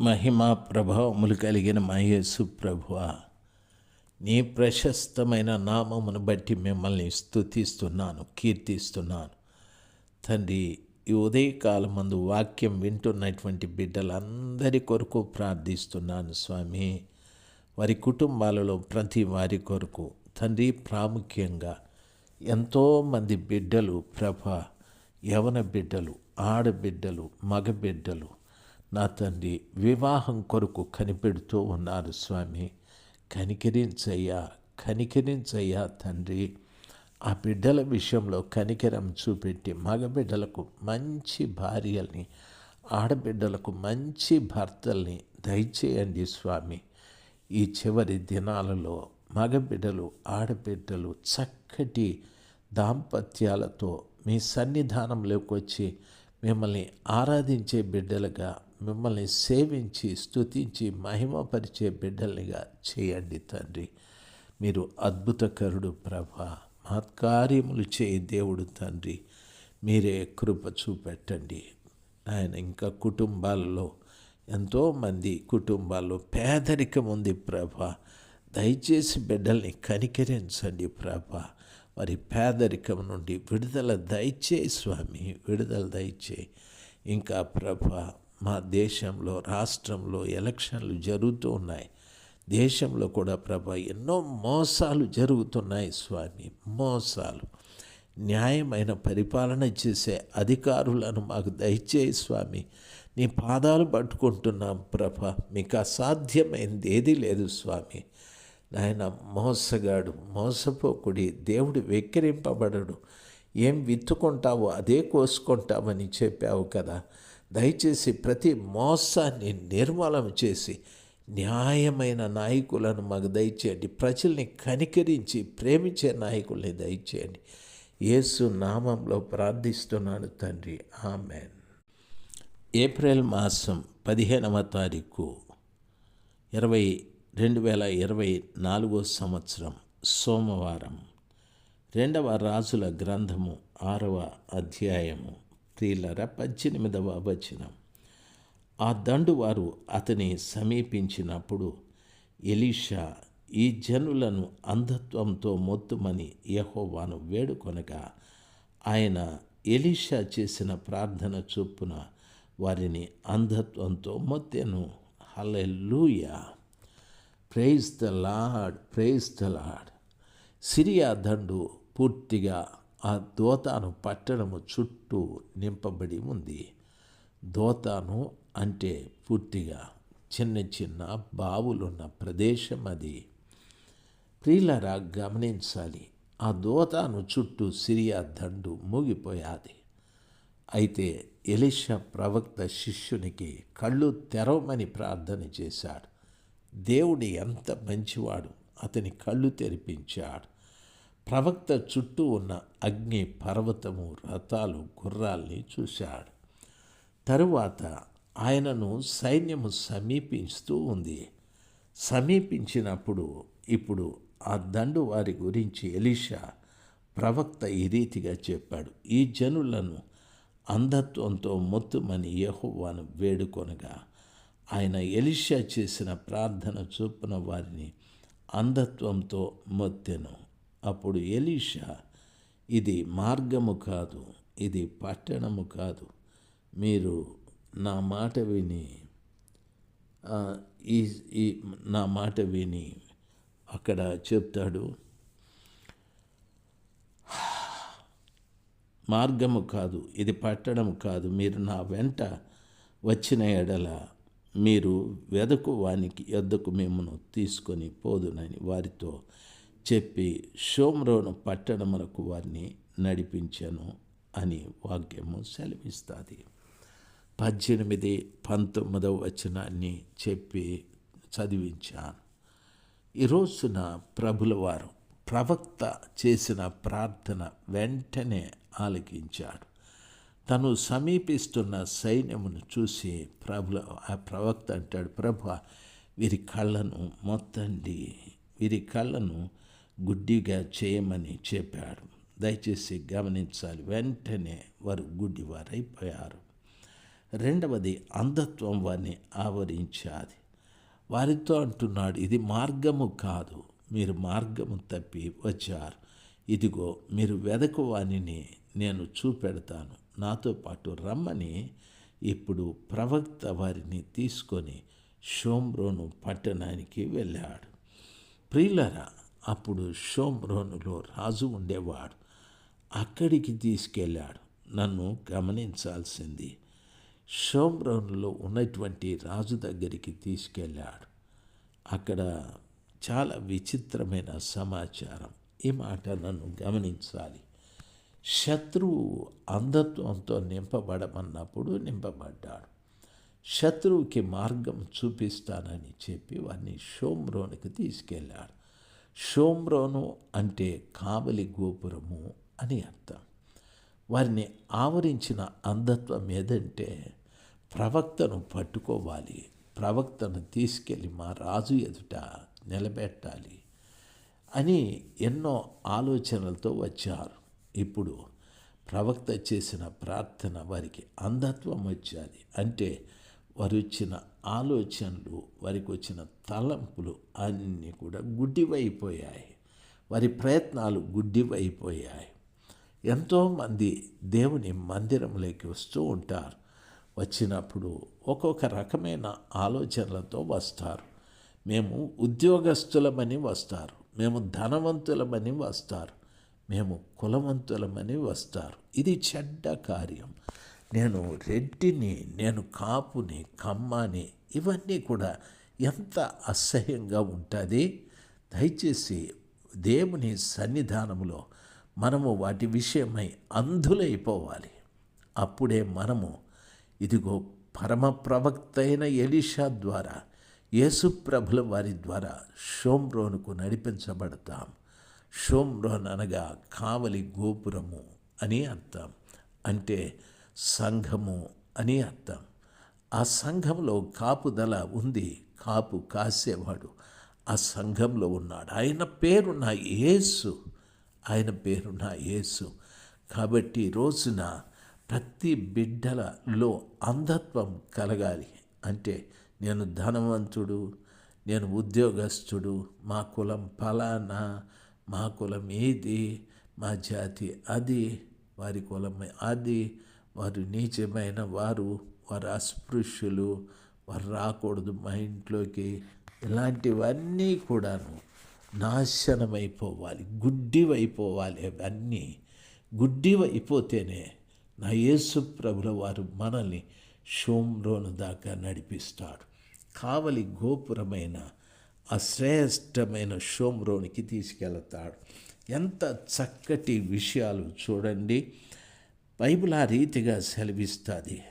మహిమా ప్రభావములు కలిగిన మహేసు ప్రభువ. నీ ప్రశస్తమైన నామమును బట్టి మిమ్మల్ని స్తుతిస్తున్నాను కీర్తిస్తున్నాను. తండ్రి ఈ ఉదయకాలమందు వాక్యం వింటున్నటువంటి బిడ్డలందరి కొరకు ప్రార్థిస్తున్నాను స్వామి. వారి కుటుంబాలలో ప్రతి వారి కొరకు తండ్రి ప్రాముఖ్యంగా ఎంతోమంది బిడ్డలు ప్రభ యవన బిడ్డలు ఆడబిడ్డలు మగబిడ్డలు నా తండ్రి వివాహం కొరకు కనిపెడుతూ ఉన్నారు స్వామి. కనికరించయ్యా కనికరించయ్యా తండ్రి. ఆ బిడ్డల విషయంలో కనికరం చూపెట్టి మగబిడ్డలకు మంచి భార్యల్ని ఆడబిడ్డలకు మంచి భర్తల్ని దయచేయండి స్వామి. ఈ చివరి దినాలలో మగబిడ్డలు ఆడబిడ్డలు చక్కటి దాంపత్యాలతో మీ సన్నిధానంలోకి వచ్చి మిమ్మల్ని ఆరాధించే బిడ్డలుగా మిమ్మల్ని సేవించి స్తుతించి మహిమపరిచే బిడ్డలుగా చేయండి తండ్రి. మీరు అద్భుతకరుడు ప్రభ. మహత్కార్యములు చేయి దేవుడు తండ్రి. మీరే కృప చూపెట్టండి. ఆయన ఇంకా కుటుంబాలలో ఎంతోమంది కుటుంబాల్లో పేదరికం ఉంది ప్రభ. దయచేసి బిడ్డల్ని కనికరించండి ప్రభ. వారి పేదరికం నుండి విడుదల దయచేయి స్వామి. విడుదల దయచేయి. ఇంకా ప్రభ మా దేశంలో రాష్ట్రంలో ఎలక్షన్లు జరుగుతూ ఉన్నాయి. దేశంలో కూడా ప్రభ ఎన్నో మోసాలు జరుగుతున్నాయి స్వామి మోసాలు. న్యాయమైన పరిపాలన చేసే అధికారులను మాకు దయచేయి స్వామి. నీ పాదాలు పట్టుకుంటున్నాం ప్రభ మీకు అసాధ్యమైంది ఏదీ లేదు స్వామి. నాయన మోసగాడు మోసపోకుడి దేవుడు వెక్కిరింపబడడు. ఏం విత్తుకుంటావో అదే కోసుకుంటామని చెప్పావు కదా. దయచేసి ప్రతి మోసాన్ని నిర్మూలన చేసి న్యాయమైన నాయకులను మాకు దయచేయండి. ప్రజల్ని కనికరించి ప్రేమించే నాయకుల్ని దయచేయండి. యేసు నామంలో ప్రార్థిస్తున్నాను తండ్రి. ఆమెన్. ఏప్రిల్ మాసం పదిహేనవ తారీఖు ఇరవై రెండు వేల ఇరవై నాలుగో సంవత్సరం సోమవారం. రెండవ రాజుల గ్రంథము ఆరవ అధ్యాయము. ప్రియులర పద్దెనిమిదవ వచనం. ఆ దండు వారు అతని సమీపించినప్పుడు ఎలీషా ఈ జనులను అంధత్వంతో మొత్తుమని యహోవాను వేడుకొనగా ఆయన ఎలీషా చేసిన ప్రార్థన చొప్పున వారిని అంధత్వంతో మొత్తెను. హల్లెలూయా. Praise the lord praise the lord Syria దండు పూర్తిగా ఆ దోతాను పట్టణము చుట్టూ నింపబడి ఉంది. దోతాను అంటే పూర్తిగా చిన్న చిన్న బావులున్న ప్రదేశం అది. ప్రియులరా గమనించాలి. ఆ దోతాను చుట్టూ సిరియా దండు మూగిపోయాది. అయితే ఎలిషా ప్రవక్త శిష్యునికి కళ్ళు తెరవమని ప్రార్థన చేశాడు. దేవుడు ఎంత మంచివాడు అతని కళ్ళు తెరిపించాడు. ప్రవక్త చుట్టూ ఉన్న అగ్ని పర్వతము రథాలు గుర్రాల్ని చూశాడు. తరువాత ఆయనను సైన్యము సమీపిస్తూ ఉంది. సమీపించినప్పుడు ఇప్పుడు ఆ దండు వారి గురించి ఎలీషా ప్రవక్త ఈ రీతిగా చెప్పాడు. ఈ జనులను అంధత్వంతో మొత్తుమని యహోవాను వేడుకొనగా ఆయన ఎలిషా చేసిన ప్రార్థన చొప్పున వారిని అంధత్వంతో మొత్తెను. అప్పుడు ఎలీషా ఇది మార్గము కాదు ఇది పట్టణము కాదు. మీరు నా మాట విని ఈ నా మాట విని అక్కడ చెప్తాడు. మార్గము కాదు ఇది పట్టడం కాదు. మీరు నా వెంట వచ్చిన ఎడల మీరు వెదకు వానికి ఎద్దకు మిమ్మను తీసుకొని పోదునని వారితో చెప్పి షోమ్రోను పట్టణములకు వారిని నడిపించాను అని వాక్యము సెలవిస్తుంది. పద్దెనిమిది పంతొమ్మిదవ వచనాన్ని చెప్పి చదివించాను. ఈ రోజున ప్రభుల వారు ప్రవక్త చేసిన ప్రార్థన వెంటనే ఆలకించాడు. తను సమీపిస్తున్న సైన్యమును చూసి ప్రభుల ఆ ప్రవక్త అంటాడు ప్రభు వీరి కళ్ళను మొత్తండి వీరి కళ్ళను గుడ్డిగా చేయమని చెప్పాడు. దయచేసి గమనించాలి. వెంటనే వారు గుడ్డివారైపోయారు. రెండవది అంధత్వం వారిని ఆవరించాది. వారితో అంటున్నాడు ఇది మార్గము కాదు. మీరు మార్గము తప్పి వచ్చారు. ఇదిగో మీరు వెదకు వాణిని నేను చూపెడతాను. నాతో పాటు రమ్మని ఇప్పుడు ప్రవక్త వారిని తీసుకొని షోమ్రోను పట్టణానికి వెళ్ళాడు. ప్రియులరా అప్పుడు షోమ్రోనులో రాజు ఉండేవాడు. అక్కడికి తీసుకెళ్ళాడు. నన్ను గమనించాల్సింది. షోమ్రోన్లో ఉన్నటువంటి రాజు దగ్గరికి తీసుకెళ్ళాడు. అక్కడ చాలా విచిత్రమైన సమాచారం. ఈ మాట నన్ను గమనించాలి. శత్రువు అంధత్వంతో నింపబడమన్నప్పుడు నింపబడ్డాడు. శత్రువుకి మార్గం చూపిస్తానని చెప్పి వారిని షోమ్రోనికి తీసుకెళ్ళాడు. షోమ్రోను అంటే కావలి గోపురము అని అర్థం. వారిని ఆవరించిన అంధత్వం ఏదంటే ప్రవక్తను పట్టుకోవాలి ప్రవక్తను తీసుకెళ్ళి మా రాజు ఎదుట నిలబెట్టాలి అని ఎన్నో ఆలోచనలతో వచ్చారు. ఇప్పుడు ప్రవక్త చేసిన ప్రార్థన వారికి అంధత్వం వచ్చాలి అంటే వారు ఇచ్చిన ఆలోచనలు వారికి వచ్చిన తలంపులు అన్నీ కూడా గుడ్డివైపోయాయి. వారి ప్రయత్నాలు గుడ్డివైపోయాయి. ఎంతోమంది దేవుని మందిరంలోకి వస్తూ ఉంటారు. వచ్చినప్పుడు ఒక్కొక్క రకమైన ఆలోచనలతో వస్తారు. మేము ఉద్యోగస్తులమని వస్తారు. మేము ధనవంతులమని వస్తారు. మేము కులవంతులమని వస్తారు. ఇది చెడ్డ కార్యం. నేను రెడ్డిని నేను కాపుని కమ్మని ఇవన్నీ కూడా ఎంత అసహ్యంగా ఉంటుంది. దయచేసి దేవుని సన్నిధానంలో మనము వాటి విషయమై అంధులైపోవాలి. అప్పుడే మనము ఇదిగో పరమ ప్రవక్త అయిన ఎలీషా ద్వారా యేసుప్రభుల వారి ద్వారా షోమ్రోనుకు నడిపించబడతాం. షోమ్రోన్ అనగా కావలి గోపురము అని అర్థం. అంటే సంఘము అని అర్థం. ఆ సంఘంలో కాపుదల ఉంది కాపు కాసేవాడు. ఆ సంఘంలో ఉన్నాడు. ఆయన పేరున్న యేసు ఆయన పేరున్న యేసు. కాబట్టి రోజున ప్రతి బిడ్డలలో అంధత్వం కలగాలి. అంటే నేను ధనవంతుడు నేను ఉద్యోగస్తుడు మా కులం ఫలానా మా కులం ఏది మా జాతి అది వారి కులం అది వారు నీచమైన వారు వారు అస్పృశ్యులు వారు రాకూడదు మా ఇంట్లోకి. ఇలాంటివన్నీ కూడాను నాశనమైపోవాలి గుడ్డివైపోవాలి అవన్నీ. గుడ్డివైపోతేనే నా యేసు ప్రభుల వారు మనల్ని షోమ్రోను దాకా నడిపిస్తాడు. కావలి గోపురమైన అశ్రేష్టమైన షోమ్రోనికి తీసుకెళ్తాడు. ఎంత చక్కటి విషయాలు చూడండి. బైబిల్ ఆ రీతిగా సెలవిస్తుంది.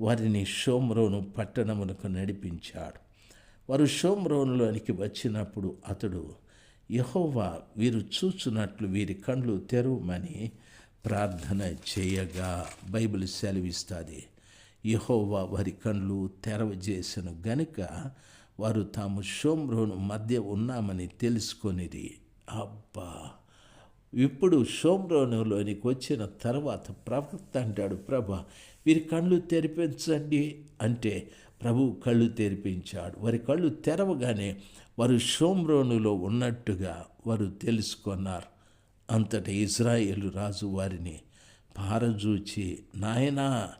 వారిని షోమ్రోను పట్టణమునకు నడిపించాడు. వారు షోమ్రోనులోనికి వచ్చినప్పుడు అతడు యహోవా వీరు చూచున్నట్లు వీరి కండ్లు తెరవమని ప్రార్థన చేయగా బైబిల్ సెలవిస్తుంది. యహోవా వారి కండ్లు తెరవజేసను గనుక వారు తాము షోమ్రోను మధ్య ఉన్నామని తెలుసుకొనిది అబ్బా! ఇప్పుడు షోమ్రోనులోనికి వచ్చిన తర్వాత ప్రవక్త అంటాడు ప్రభ వీరి కళ్ళు తెరిపించండి. అంటే ప్రభు కళ్ళు తెరిపించాడు. వారి కళ్ళు తెరవగానే వారు షోమ్రోనులో ఉన్నట్టుగా వారు తెలుసుకున్నారు. అంతటి ఇజ్రాయేలు రాజు వారిని పారజూచి నాయనా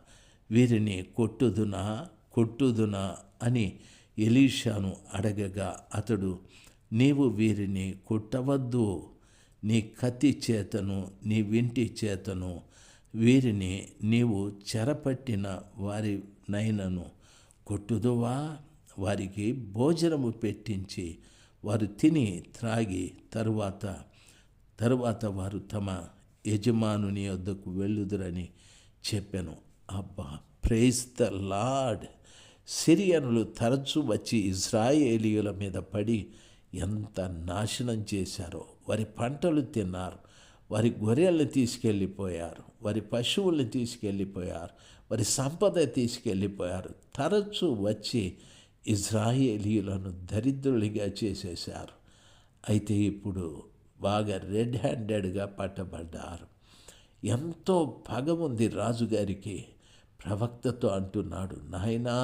వీరిని కొట్టుదునా కొట్టుదునా? అని ఎలీషాను అడగగా అతడు నీవు వీరిని కొట్టవద్దు. నీ కత్తి చేతను నీ వింటి చేతను వీరిని నీవు చెరపట్టిన వారి నైనను కొట్టుదువా? వారికి భోజనము పెట్టించి వారు తిని త్రాగి తరువాత తరువాత వారు తమ యజమానుని వద్దకు వెళ్ళుదురని చెప్పాను. అబ్బా ప్రేజ్ ద లార్డ్! సిరియనులు తరచూ వచ్చి ఇజ్రాయేలీయుల మీద పడి ఎంత నాశనం చేశారో. వారి పంటలు తిన్నారు వారి గొర్రెల్ని తీసుకెళ్ళిపోయారు వారి పశువుల్ని తీసుకెళ్ళిపోయారు వారి సంపద తీసుకెళ్ళిపోయారు. తరచూ వచ్చి ఇజ్రాయేలీలను దరిద్రులుగా చేసేశారు. అయితే ఇప్పుడు బాగా రెడ్ హ్యాండెడ్గా పట్టబడ్డారు. ఎంతో పగ ఉంది రాజుగారికి ప్రవక్తతో అంటున్నాడు నాయనా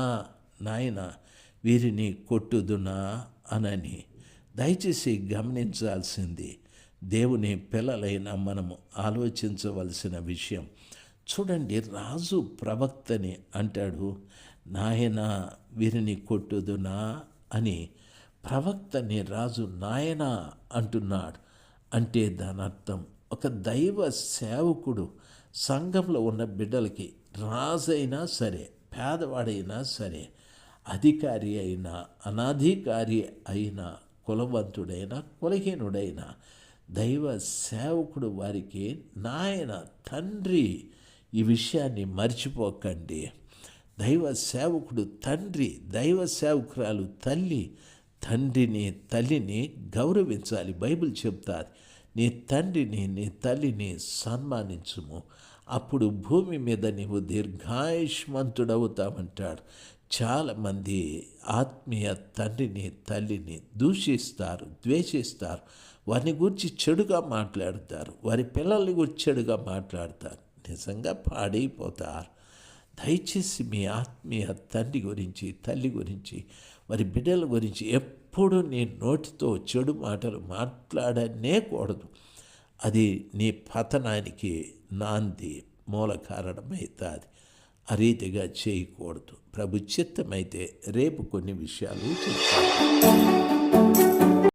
నాయనా వీరిని కొట్టుదునా? అనని దయచేసి గమనించాల్సింది దేవుని పిల్లలైన మనము ఆలోచించవలసిన విషయం. చూడండి రాజు ప్రవక్తని అంటాడు నాయన వీరిని కొట్టుదునా? అని ప్రవక్తని రాజు నాయన అంటున్నాడు. అంటే దాని అర్థం ఒక దైవ సేవకుడు సంఘంలో ఉన్న బిడ్డలకి రాజైనా సరే పేదవాడైనా సరే అధికారి అయినా అనాధికారి అయినా కులవంతుడైనా కులహీనుడైనా దైవ సేవకుడు వారికి నాయన తండ్రి ఈ విషయాన్ని మర్చిపోకండి. దైవ సేవకుడు తండ్రి దైవ సేవకురాలు తల్లి తండ్రిని తల్లిని గౌరవించాలి. బైబిల్ చెప్తాది నీ తండ్రిని నీ తల్లిని సన్మానించుము. అప్పుడు భూమి మీద నీవు దీర్ఘాయుష్మంతుడవుతామంటాడు చాలామంది ఆత్మీయ తండ్రిని తల్లిని దూషిస్తారు ద్వేషిస్తారు. వారిని గురించి చెడుగా మాట్లాడతారు. వారి పిల్లల్ని గురించి చెడుగా మాట్లాడతారు. నిజంగా పాడైపోతారు. దయచేసి మీ ఆత్మీయ తండ్రి గురించి తల్లి గురించి వారి బిడ్డల గురించి ఎప్పుడు నీ నోటితో చెడు మాటలు మాట్లాడనే కూడదు అది నీ పతనానికి నాంది మూల కారణమవుతుంది ఆ రీతిగా చేయకూడదు. ప్రభు చిత్తమైతే రేపు కొన్ని విషయాలు చెప్తాను.